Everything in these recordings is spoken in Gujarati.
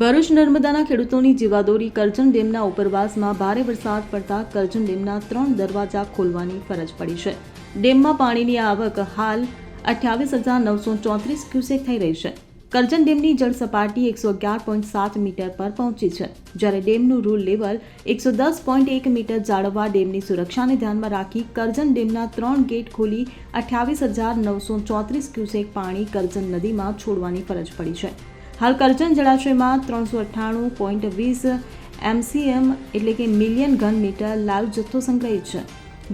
ભરૂચ નર્મદાના ખેડૂતોની જીવાદોરી કરજણ ડેમના ઉપરવાસમાં ભારે વરસાદ પડતા કરજણ ડેમના ત્રણ દરવાજા ખોલવાની ફરજ પડી છે. ડેમમાં પાણીની આવક હાલ અઠ્યાવીસ હજાર નવસો ચોત્રીસ ક્યુસેક થઈ રહી છે. કરજણ ડેમની જળ સપાટી એકસો અગિયાર પોઈન્ટ સાત મીટર પર પહોંચી છે. જ્યારે ડેમનું રૂલ લેવલ એકસો દસ પોઈન્ટ એક મીટર જાળવવા ડેમની સુરક્ષાને ધ્યાનમાં રાખી કરજણ ડેમના ત્રણ ગેટ ખોલી અઠ્યાવીસ હજાર નવસો ચોત્રીસ ક્યુસેક પાણી કરજણ નદીમાં છોડવાની ફરજ પડી છે. હાલ કરજણ જળાશયમાં ત્રણસો અઠ્ઠાણું પોઈન્ટ વીસ એમસીએમ એટલે કે મિલિયન ઘન મીટર લાલ જથ્થો સંગ્રહિત છે.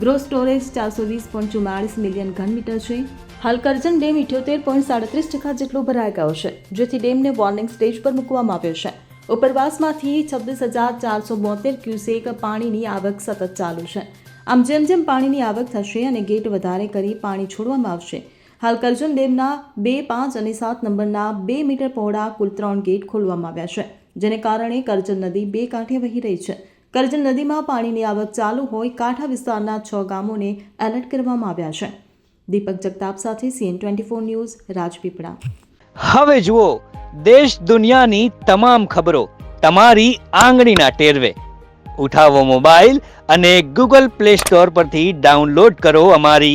ગ્રોસ સ્ટોરેજ ચારસો વીસ પોઈન્ટ ચુમ્માળીસ મિલિયન ઘન મીટર છે. હાલ કરજણ ડેમ ઇઠ્યોતેર પોઈન્ટ સાડત્રીસ ટકા જેટલો ભરાઈ ગયો છે, જેથી ડેમને વોર્નિંગ સ્ટેજ પર મૂકવામાં આવ્યો છે. ઉપરવાસમાંથી છવ્વીસ હજાર ચારસો બોતેર ક્યુસેક પાણીની આવક સતત ચાલુ છે. આમ જેમ જેમ પાણીની આવક થશે અને ગેટ વધારે કરી પાણી છોડવામાં આવશે હાલ કરજણ ડેમના બે, પાંચ અને સાત નંબરના બે મીટર પહોળા કુલ ત્રણ ગેટ ખોલવામાં આવ્યા છે, જેને કારણે કરજણ નદી બે કાંઠે વહી રહી છે. કરજણ નદીમાં પાણીની આવક ચાલુ હોય કાંઠા વિસ્તારના છ ગામોને એલર્ટ કરવામાં આવ્યા છે. દીપક જગતાપ સાથે CN twenty four news, Rajpipla. હવે જુઓ, દેશ દુનિયાની તમામ ખબરો તમારી આંગળીના ટેરવે. ઉઠાવો મોબાઈલ અને ગૂગલ પ્લે સ્ટોર પરથી ડાઉનલોડ કરો અમારી